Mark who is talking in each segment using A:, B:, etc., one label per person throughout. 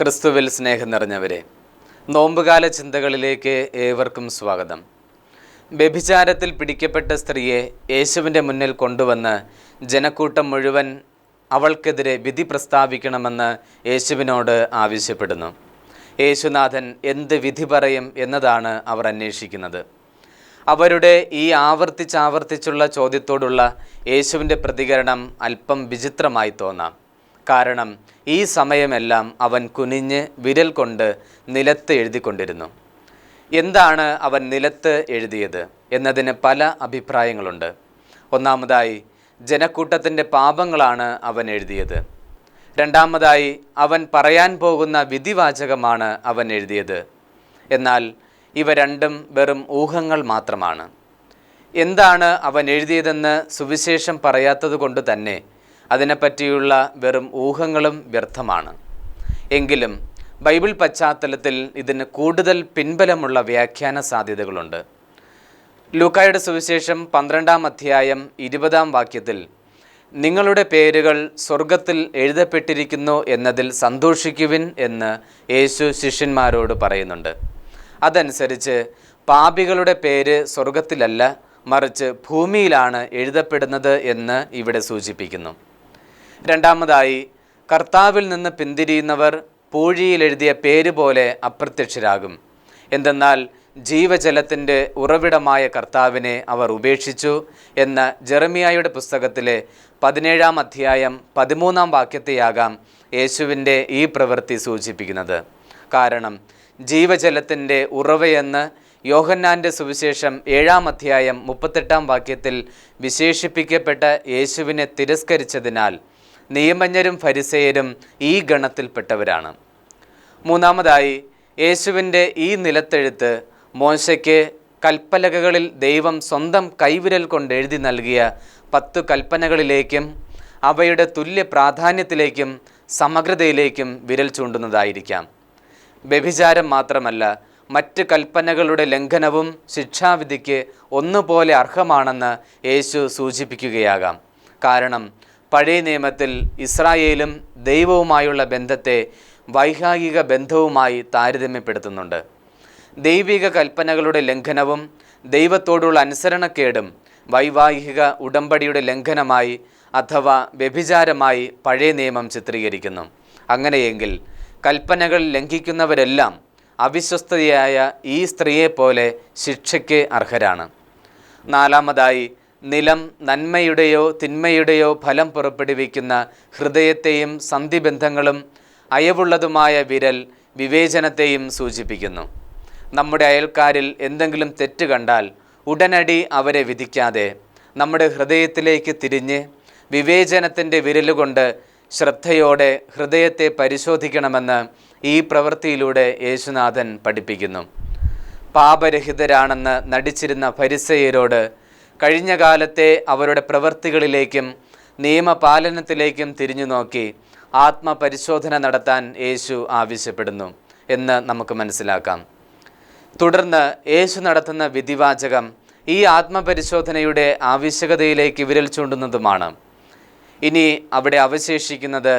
A: ക്രിസ്തുവിൽ സ്നേഹം നിറഞ്ഞവരെ നോമ്പുകാല ചിന്തകളിലേക്ക് ഏവർക്കും സ്വാഗതം. വ്യഭിചാരത്തിൽ പിടിക്കപ്പെട്ട സ്ത്രീയെ യേശുവിന്റെ മുന്നിൽ കൊണ്ടുവന്ന് ജനക്കൂട്ടം മുഴുവൻ അവൾക്കെതിരെ വിധി പ്രസ്താവിക്കണമെന്ന് യേശുവിനോട് ആവശ്യപ്പെടുന്നു. യേശുനാഥൻ എന്ത് വിധി പറയും എന്നതാണ് അവർ അന്വേഷിക്കുന്നത്. അവരുടെ ഈ ആവർത്തിച്ചാവർത്തിച്ചുള്ള ചോദ്യത്തോടുള്ള യേശുവിന്റെ പ്രതികരണം അല്പം വിചിത്രമായി തോന്നാം. കാരണം ഈ സമയമെല്ലാം അവൻ കുനിഞ്ഞ് വിരൽ കൊണ്ട് നിലത്ത് എഴുതിക്കൊണ്ടിരുന്നു. എന്താണ് അവൻ നിലത്ത് എഴുതിയത് എന്നതിന് പല അഭിപ്രായങ്ങളുണ്ട്. ഒന്നാമതായി ജനക്കൂട്ടത്തിന്റെ പാപങ്ങളാണ് അവൻ എഴുതിയത്. രണ്ടാമതായി അവൻ പറയാൻ പോകുന്ന വിധിവാചകമാണ് അവൻ എഴുതിയത്. എന്നാൽ ഇവ രണ്ടും വെറും ഊഹങ്ങൾ മാത്രമാണ്. എന്താണ് അവൻ എഴുതിയതെന്ന് സുവിശേഷം പറയാത്തത് കൊണ്ട് തന്നെ അതിനെപ്പറ്റിയുള്ള വെറും ഊഹങ്ങളും വ്യർത്ഥമാണ്. എങ്കിലും ബൈബിൾ പശ്ചാത്തലത്തിൽ ഇതിന് കൂടുതൽ പിൻബലമുള്ള വ്യാഖ്യാന സാധ്യതകളുണ്ട്. ലൂക്കായുടെ സുവിശേഷം പന്ത്രണ്ടാം അധ്യായം ഇരുപതാം വാക്യത്തിൽ നിങ്ങളുടെ പേരുകൾ സ്വർഗത്തിൽ എഴുതപ്പെട്ടിരിക്കുന്നു എന്നതിൽ സന്തോഷിക്കുവിൻ എന്ന് യേശു ശിഷ്യന്മാരോട് പറയുന്നുണ്ട്. അതനുസരിച്ച് പാപികളുടെ പേര് സ്വർഗത്തിലല്ല മറിച്ച് ഭൂമിയിലാണ് എഴുതപ്പെടുന്നത് എന്ന് ഇവിടെ സൂചിപ്പിക്കുന്നു. രണ്ടാമതായി കർത്താവിൽ നിന്ന് പിന്തിരിയുന്നവർ പൂഴിയിൽ എഴുതിയ പേര് പോലെ അപ്രത്യക്ഷരാകും. എന്തെന്നാൽ ജീവജലത്തിന്റെ ഉറവിടമായ കർത്താവിനെ അവർ ഉപേക്ഷിച്ചു എന്ന ജെറമിയായുടെ പുസ്തകത്തിലെ പതിനേഴാം അധ്യായം പതിമൂന്നാം വാക്യത്തെയാകാം യേശുവിന്റെ ഈ പ്രവൃത്തി സൂചിപ്പിക്കുന്നത്. കാരണം ജീവജലത്തിന്റെ ഉറവയെന്ന് യോഹന്നാന്റെ സുവിശേഷം ഏഴാം അധ്യായം മുപ്പത്തെട്ടാം വാക്യത്തിൽ വിശേഷിപ്പിക്കപ്പെട്ട യേശുവിനെ തിരസ്കരിച്ചതിനാൽ നിയമജ്ഞരും ഫരിസേയരും ഈ ഗണത്തിൽപ്പെട്ടവരാണ്. മൂന്നാമതായി യേശുവിന്റെ ഈ നിലത്തെഴുത്ത് മോശയ്ക്ക് കൽപ്പലകകളിൽ ദൈവം സ്വന്തം കൈവിരൽ കൊണ്ട് എഴുതി നൽകിയ പത്തു കൽപ്പനകളിലേക്കും അവയുടെ തുല്യ പ്രാധാന്യത്തിലേക്കും സമഗ്രതയിലേക്കും വിരൽ ചൂണ്ടുന്നതായിരിക്കാം. വ്യഭിചാരം മാത്രമല്ല മറ്റ് കൽപ്പനകളുടെ ലംഘനവും ശിക്ഷാവിധിക്ക് ഒന്നുപോലെ അർഹമാണെന്ന് യേശു സൂചിപ്പിക്കുകയാകാം. കാരണം പഴയ നിയമത്തിൽ ഇസ്രായേലും ദൈവവുമായുള്ള ബന്ധത്തെ വൈകാരിക ബന്ധവുമായി താരതമ്യപ്പെടുത്തുന്നുണ്ട്. ദൈവിക കൽപ്പനകളുടെ ലംഘനവും ദൈവത്തോടുള്ള അനുസരണക്കേടും വൈവാഹിക ഉടമ്പടിയുടെ ലംഘനമായി അഥവാ വ്യഭിചാരമായി പഴയ നിയമം ചിത്രീകരിക്കുന്നു. അങ്ങനെയെങ്കിൽ കൽപ്പനകൾ ലംഘിക്കുന്നവരെല്ലാം അവിശ്വസ്തയായ ഈ സ്ത്രീയെപ്പോലെ ശിക്ഷയ്ക്ക് അർഹരാണ്. നാലാമതായി നിലം നന്മയുടെയോ തിന്മയുടെയോ ഫലം പുറപ്പെടുവിക്കുന്ന ഹൃദയത്തെയും സന്ധിബന്ധങ്ങളും അയവുള്ളതുമായ വിരൽ വിവേചനത്തെയും സൂചിപ്പിക്കുന്നു. നമ്മുടെ അയൽക്കാരിൽ എന്തെങ്കിലും തെറ്റ് കണ്ടാൽ ഉടനടി അവരെ വിധിക്കാതെ നമ്മുടെ ഹൃദയത്തിലേക്ക് തിരിഞ്ഞ് വിവേചനത്തിന്റെ വിരലുകൊണ്ട് ശ്രദ്ധയോടെ ഹൃദയത്തെ പരിശോധിക്കണമെന്ന് ഈ പ്രവൃത്തിയിലൂടെ യേശുനാഥൻ പഠിപ്പിക്കുന്നു. പാപരഹിതരാണെന്ന് നടിച്ചിരുന്ന ഫരിസയരോട് കഴിഞ്ഞ കാലത്തെ അവരുടെ പ്രവൃത്തികളിലേക്കും നിയമപാലനത്തിലേക്കും തിരിഞ്ഞു നോക്കി ആത്മപരിശോധന നടത്താൻ യേശു ആവശ്യപ്പെടുന്നു എന്ന് നമുക്ക് മനസ്സിലാക്കാം. തുടർന്ന് യേശു നടത്തുന്ന വിധിവാചകം ഈ ആത്മപരിശോധനയുടെ ആവശ്യകതയിലേക്ക് വിരൽ ചൂണ്ടുന്നതുമാണ്. ഇനി അവിടെ അവശേഷിക്കുന്നത്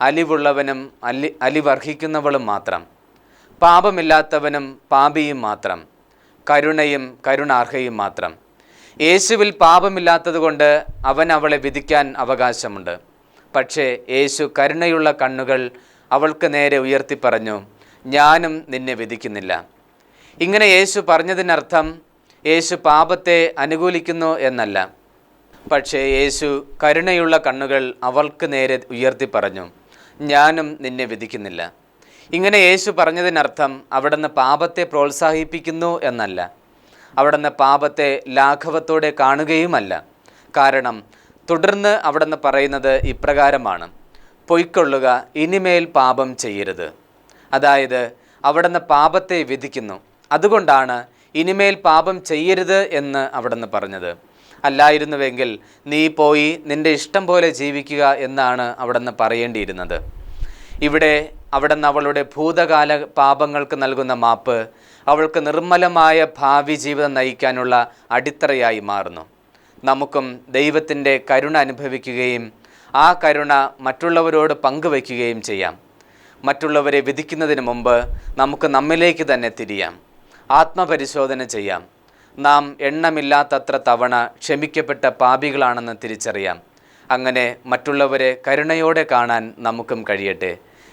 A: അലിവുള്ളവനും അലി അലിവർഹിക്കുന്നവളും മാത്രം. പാപമില്ലാത്തവനും പാപിയും മാത്രം. കരുണയും കരുണാർഹയും മാത്രം. യേശുവിൽ പാപമില്ലാത്തതുകൊണ്ട് അവൻ അവളെ വിധിക്കാൻ അവകാശമുണ്ട്. പക്ഷേ യേശു കരുണയുള്ള കണ്ണുകൾ അവൾക്ക് നേരെ ഉയർത്തി പറഞ്ഞു ഞാനും നിന്നെ വിധിക്കുന്നില്ല. ഇങ്ങനെ യേശു പറഞ്ഞതിനർത്ഥം യേശു പാപത്തെ അനുകൂലിക്കുന്നു എന്നല്ല. പക്ഷേ യേശു കരുണയുള്ള കണ്ണുകൾ അവൾക്ക് നേരെ ഉയർത്തി പറഞ്ഞു ഞാനും നിന്നെ വിധിക്കുന്നില്ല. ഇങ്ങനെ യേശു പറഞ്ഞതിനർത്ഥം അവിടുന്ന് പാപത്തെ പ്രോത്സാഹിപ്പിക്കുന്നു എന്നല്ല. അവിടുന്ന് പാപത്തെ ലാഘവത്തോടെ കാണുകയുമല്ല. കാരണം തുടർന്ന് അവിടുന്ന് പറയുന്നത് ഇപ്രകാരമാണ്. പൊയ്ക്കൊള്ളുക ഇനിമേൽ പാപം ചെയ്യരുത്. അതായത് അവിടുന്ന് പാപത്തെ വിധിക്കുന്നു. അതുകൊണ്ടാണ് ഇനിമേൽ പാപം ചെയ്യരുത് എന്ന് അവിടുന്ന് പറഞ്ഞത്. അല്ലായിരുന്നുവെങ്കിൽ നീ പോയി നിന്റെ ഇഷ്ടം പോലെ ജീവിക്കുക എന്നാണ് അവിടുന്ന് പറയേണ്ടിയിരുന്നത്. ഇവിടെ അവിടുന്ന് അവളുടെ ഭൂതകാല പാപങ്ങൾക്ക് നൽകുന്ന മാപ്പ് അവൾക്ക് നിർമ്മലമായ ഭാവി ജീവിതം നയിക്കാനുള്ള അടിത്തറയായി മാറുന്നു. നമുക്കും ദൈവത്തിന്റെ കരുണ അനുഭവിക്കുകയും ആ കരുണ മറ്റുള്ളവരോട് പങ്കുവയ്ക്കുകയും ചെയ്യാം. മറ്റുള്ളവരെ വിധിക്കുന്നതിന് മുമ്പ് നമുക്ക് നമ്മിലേക്ക് തന്നെ തിരിയാം. ആത്മപരിശോധന ചെയ്യാം. നാം എണ്ണമില്ലാത്തത്ര തവണ ക്ഷമിക്കപ്പെട്ട പാപികളാണെന്ന് തിരിച്ചറിയാം. അങ്ങനെ മറ്റുള്ളവരെ കരുണയോടെ കാണാൻ നമുക്കും കഴിയട്ടെ.